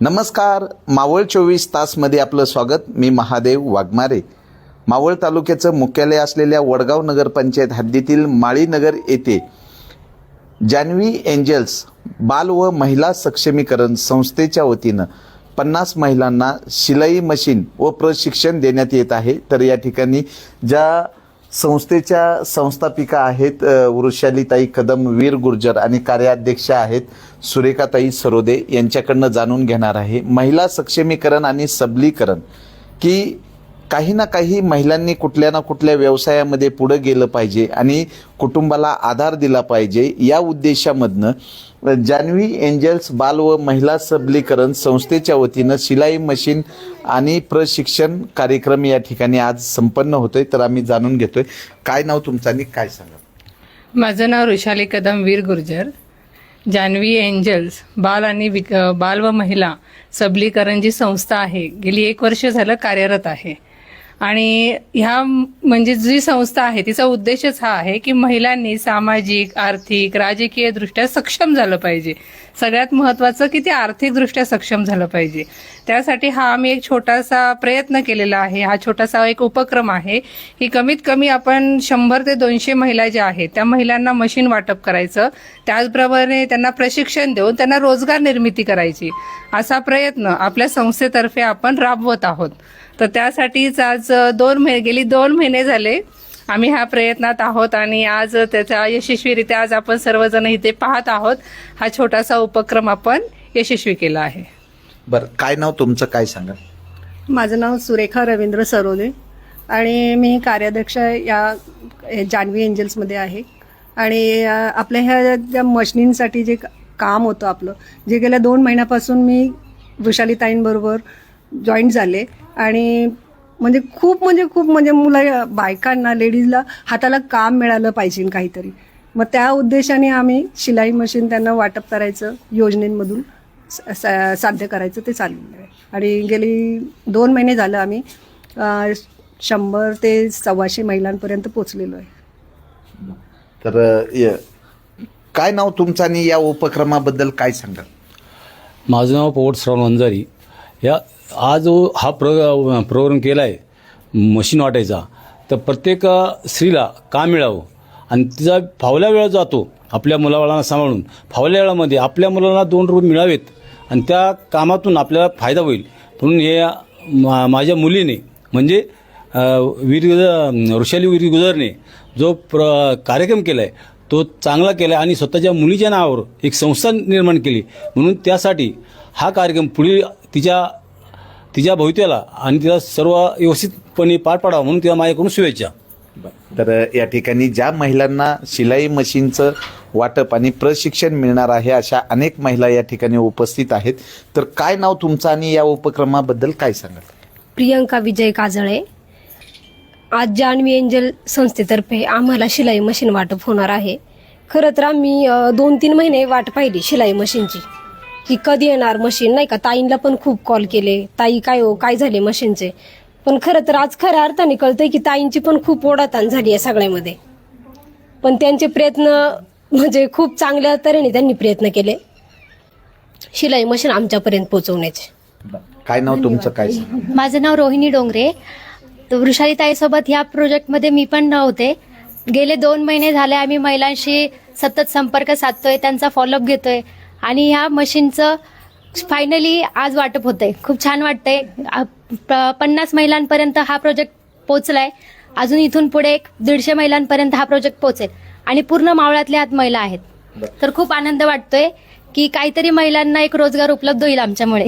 नमस्कार मावळ चोवीस तासमध्ये आपलं स्वागत. मी महादेव वाघमारे. मावळ तालुक्याचं मुख्यालय असलेल्या वडगाव नगरपंचायत हद्दीतील माळीनगर येथे जान्हवी एंजल्स बाल व महिला सक्षमीकरण संस्थेच्या वतीनं पन्नास महिलांना शिलाई मशीन व प्रशिक्षण देण्यात येत आहे. तर या ठिकाणी ज्या संस्थेच्या संस्थापिका आहेत वृषालीताई कदम वीर गुर्जर आणि कार्याध्यक्षा आहेत सुरेखाताई सरोदे. यांच्याकडनं जाणून घेणार आहे. महिला सक्षमीकरण आणि सबलीकरण की काही ना काही महिलांनी कुठल्या ना कुठल्या व्यवसायामध्ये पुढं गेलं पाहिजे आणि कुटुंबाला आधार दिला पाहिजे या उद्देशामधनं जान्हवी एंजल्स बाल व महिला सबलीकरण संस्थेच्या वतीनं शिलाई मशीन आणि प्रशिक्षण कार्यक्रम या ठिकाणी आज संपन्न होतोय. तर आम्ही जाणून घेतोय. काय नाव तुमचं आणि काय सांगा? माझं नाव ऋषाली कदम वीर गुर्जर. जान्हवी एंजल्स बाल आणि विक बाल व महिला सबलीकरण जी संस्था आहे गेली एक वर्ष झालं कार्यरत आहे. आणि ह्या म्हणजे जी संस्था आहे तिचा उद्देशच हा आहे की महिलांनी सामाजिक आर्थिक राजकीय दृष्ट्या सक्षम झालं पाहिजे. सगळ्यात महत्त्वाचं की ते आर्थिकदृष्ट्या सक्षम झालं पाहिजे. त्यासाठी हा आम्ही एक छोटासा प्रयत्न केलेला आहे. हा छोटासा एक उपक्रम आहे की कमीत कमी आपण शंभर ते दोनशे महिला ज्या आहेत त्या महिलांना मशीन वाटप करायचं. त्याचप्रमाणे त्यांना प्रशिक्षण देऊन त्यांना रोजगार निर्मिती करायची. असा प्रयत्न आपल्या संस्थेतर्फे आपण राबवत आहोत. तर त्यासाठीच आज दोन महिने गेली दोन महिने झाले. आम्ही ह्या प्रयत्नात आहोत आणि आज त्याचा यशस्वीरित्या आज आपण सर्वजण इथे पाहत आहोत. हा छोटासा उपक्रम आपण यशस्वी केला आहे. बरं काय नाव तुमचं? काय सांगा? माझं नाव सुरेखा रवींद्र सरोदे आणि मी कार्याध्यक्ष या जान्हवी एंजल्समध्ये आहे. आणि आपल्या ह्या ज्या मशनींसाठी जे काम होतं आपलं जे गेल्या दोन महिन्यापासून मी वृषालीताईंबरोबर जॉईंट झाले आणि म्हणजे खूप म्हणजे खूप म्हणजे मुला बायकांना लेडीजला हाताला काम मिळालं पाहिजे काहीतरी. मग त्या उद्देशाने आम्ही शिलाई मशीन त्यांना वाटप करायचं योजनेमधून स- सा- साध्य करायचं ते चाललेलं आहे आणि गेली दोन महिने झालं आम्ही अ, शंभर ते सव्वाशे महिलांपर्यंत पोचलेलो आहे. तर काय नाव तुमचं आणि या उपक्रमाबद्दल काय सांगाल? माझं नाव पोवट श्रवण वंजारी. या हा जो हा प्रो प्रोग्राम केला आहे मशीन वाटायचा तर प्रत्येक स्त्रीला काम मिळावं. आणि तिचा फावल्या वेळ जातो आपल्या मुलाबाळांना सांभाळून. फावल्या वेळामध्ये आपल्या मुलांना दोन रुपये मिळावेत आणि त्या कामातून आपल्याला फायदा होईल. म्हणून हे मा माझ्या मुलीने म्हणजे वीर गुजर ऋषाली वीर गुजरने जो प्र कार्यक्रम केला आहे तो चांगला केला आहे आणि स्वतःच्या मुलीच्या नावावर एक संस्था निर्माण केली. म्हणून त्यासाठी हा कार्यक्रम पुढील तिच्या तिच्या भवित्याला आणि तिला सर्व व्यवस्थितपणे पार पाडावा म्हणून तिला माझ्याकडून शुभेच्छा. तर या ठिकाणी ज्या महिलांना शिलाई मशीनचं वाटप आणि प्रशिक्षण मिळणार आहे अशा अनेक महिला या ठिकाणी उपस्थित आहेत. तर काय नाव तुमचं आणि या उपक्रमाबद्दल काय सांगाल? प्रियंका विजय काजळे. आज जान्हवी एंजल संस्थेतर्फे आम्हाला शिलाई मशीन वाटप होणार आहे. खरं तर आम्ही अ, दोन तीन महिने वाट पाहिली शिलाई मशीनची. की कधी येणार मशीन? नाही का? ताईंना पण खूप कॉल केले. ताई काय हो? काय झाले मशीनचे? पण खरं तर आज खऱ्या अर्थाने कळतंय की ताईंची पण खूप ओढाताण झाली आहे सगळ्यामध्ये. पण त्यांचे प्रयत्न म्हणजे खूप चांगल्या तऱ्हेने त्यांनी प्रयत्न केले. शिलाई मशीन आमच्यापर्यंत पोहोचवण्याचे. काय नाव तुमचं? काय? माझं नाव रोहिणी डोंगरे. तर वृषालीताईसोबत ह्या प्रोजेक्टमध्ये मी पण नव्हते. गेले दोन महिने झाले आम्ही महिलांशी सतत संपर्क साधतोय त्यांचा फॉलोअप घेतोय. आणि ह्या मशीनचं फायनली आज वाटप होतंय. खूप छान वाटतंय. पन्नास महिलांपर्यंत हा प्रोजेक्ट पोचलाय अजून इथून पुढे एक दीडशे महिलांपर्यंत हा प्रोजेक्ट पोचेल आणि पूर्ण मावळातल्या आत महिला आहेत. तर खूप आनंद वाटतोय की काहीतरी महिलांना एक रोजगार उपलब्ध होईल आमच्यामुळे.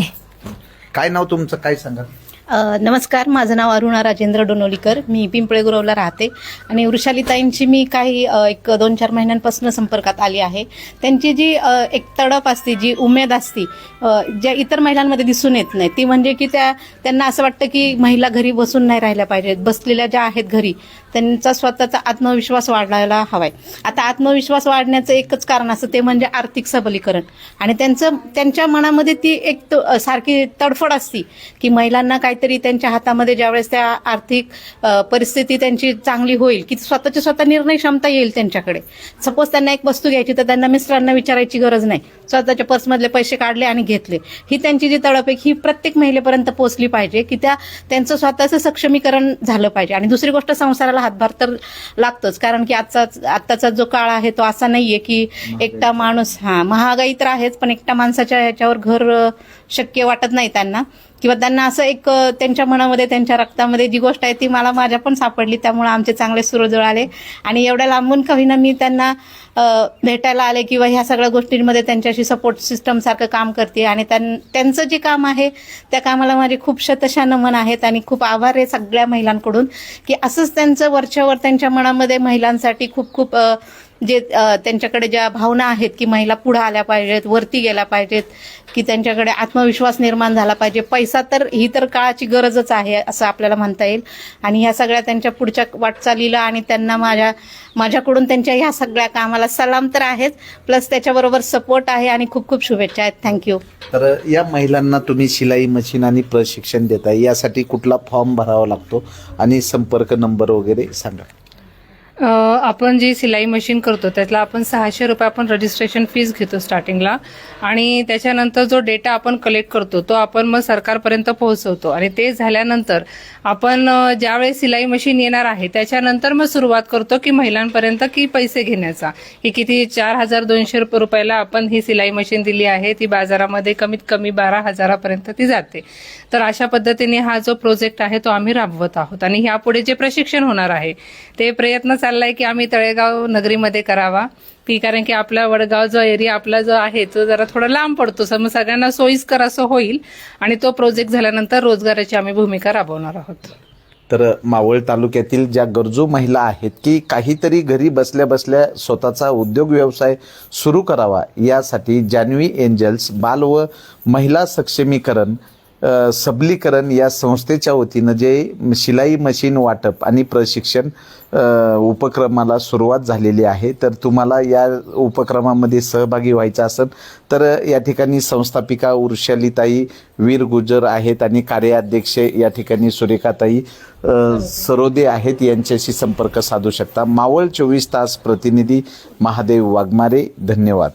काय नाव तुमचं? काय सांगाल अ, नमस्कार माझं नाव अरुणा राजेंद्र डोनोलीकर. मी पिंपळे गुरवला राहते. आणि वृषालीताईंची मी काही एक दोन चार महिन्यांपासून संपर्कात आली आहे. त्यांची जी एक तडप असते जी उमेद असते ज्या इतर महिलांमध्ये दिसून येत नाही. ती म्हणजे की त्या त्यांना असं वाटतं की महिला घरी बसून नाही राहिल्या पाहिजेत. बसलेल्या ज्या आहेत घरी त्यांचा स्वतःचा आत्मविश्वास वाढायला हवाय. आता आत्मविश्वास वाढण्याचं एकच कारण असतं ते म्हणजे आर्थिक सबलीकरण. आणि त्यांचं त्यांच्या मनामध्ये ती एक सारखी तडफड असती की महिलांना काय काहीतरी त्यांच्या हातामध्ये ज्यावेळेस त्या आर्थिक परिस्थिती त्यांची चांगली होईल की स्वतःची स्वतः निर्णय क्षमता येईल त्यांच्याकडे. सपोज त्यांना एक वस्तू घ्यायची तर त्यांना मिस्टरांना विचारायची गरज नाही. स्वतःच्या पर्समधले पैसे काढले आणि घेतले. ही त्यांची जी आहे ही प्रत्येक महिलेपर्यंत पोहोचली पाहिजे की त्या त्यांचं स्वतःचं सक्षमीकरण झालं पाहिजे. आणि दुसरी गोष्ट संसाराला हातभार तर लागतोच कारण की आजचा आत्ताचा जो काळ आहे तो असा नाहीये की एकटा माणूस हा महागाई तर आहेच पण एकटा माणसाच्या ह्याच्यावर घर शक्य वाटत नाही त्यांना. किंवा त्यांना असं एक त्यांच्या मनामध्ये त्यांच्या रक्तामध्ये जी गोष्ट आहे ती मला माझ्या पण सापडली. त्यामुळे आमचे चांगले सूर जुळाले आणि एवढ्या लांबून कवीना मी त्यांना भेटायला आले किंवा ह्या सगळ्या गोष्टींमध्ये त्यांच्याशी सपोर्ट सिस्टम सारखं काम करते. आणि त्यां- त्यांचं जे काम आहे त्या कामाला माझे खूप शतशा नमन आहेत आणि खूप आभार आहे सगळ्या महिलांकडून की असंच त्यांचं वरच्यावर त्यांच्या मनामध्ये महिलांसाठी खूप खूप जे त्यांच्याकडे ज्या भावना आहेत की महिला पुढे आल्या पाहिजेत वरती गेल्या पाहिजेत की त्यांच्याकडे आत्मविश्वास निर्माण झाला पाहिजे पैसा तर ही तर काळाची गरजच आहे असं आपल्याला म्हणता येईल. आणि ह्या सगळ्या त्यांच्या पुढच्या वाटचालीला आणि त्यांना माझ्या माझ्याकडून त्यांच्या ह्या सगळ्या कामाला सलाम तर आहेच प्लस त्याच्याबरोबर सपोर्ट आहे आणि खूप खूप शुभेच्छा आहेत. थँक्यू तर या महिलांना तुम्ही शिलाई मशीन आणि प्रशिक्षण देताय यासाठी कुठला फॉर्म भरावा लागतो? आणि संपर्क नंबर वगैरे सांगा. आपण जी सिलाई मशीन करतो त्यातला आपण सहाशे रुपये आपण रजिस्ट्रेशन फीज घेतो स्टार्टिंगला आणि त्याच्यानंतर जो डेटा आपण कलेक्ट करतो तो आपण मग सरकारपर्यंत पोहोचवतो. आणि ते झाल्यानंतर आपण ज्यावेळेस सिलाई मशीन येणार आहे त्याच्यानंतर मग सुरुवात करतो की महिलांपर्यंत की पैसे घेण्याचा. की किती चार हजार दोनशे रुपये रुपयाला आपण ही सिलाई मशीन दिली आहे ती बाजारामध्ये कमीत कमी बारा हजारापर्यंत ती जाते. तर अशा पद्धतीने हा जो प्रोजेक्ट आहे तो आम्ही राबवत आहोत. आणि ह्यापुढे जे प्रशिक्षण होणार आहे ते प्रयत्न चाललाय की आम्ही तळेगाव नगरीमध्ये करावा. की कारण की आपला वडगाव जो एरिया आपला जो आहे तो जरा थोडा लांब पडतो. सम सगळ्यांना सोयीस्कर असं होईल आणि तो प्रोजेक्ट झाल्यानंतर रोजगाराची आम्ही भूमिका राबवणार आहोत. तर मावळ तालुक्यातील ज्या गरजू महिला आहेत की काहीतरी घरी बसल्या बसल्या स्वतःचा उद्योग व्यवसाय सुरू करावा यासाठी जान्हवी एंजल्स बाल व महिला सक्षमीकरण सबलीकरण या संस्थेच्या वतीनं जे शिलाई मशीन वाटप आणि प्रशिक्षण उपक्रमाला सुरुवात झालेली आहे. तर तुम्हाला या उपक्रमामध्ये सहभागी व्हायचं असेल तर या ठिकाणी संस्थापिका उर्शालीताई वीर गुजर आहेत आणि कार्याध्यक्ष या ठिकाणी सुरेखाताई सरोदे आहेत. यांच्याशी संपर्क साधू शकता. मावळ चोवीस तास प्रतिनिधी महादेव वाघमारे. धन्यवाद.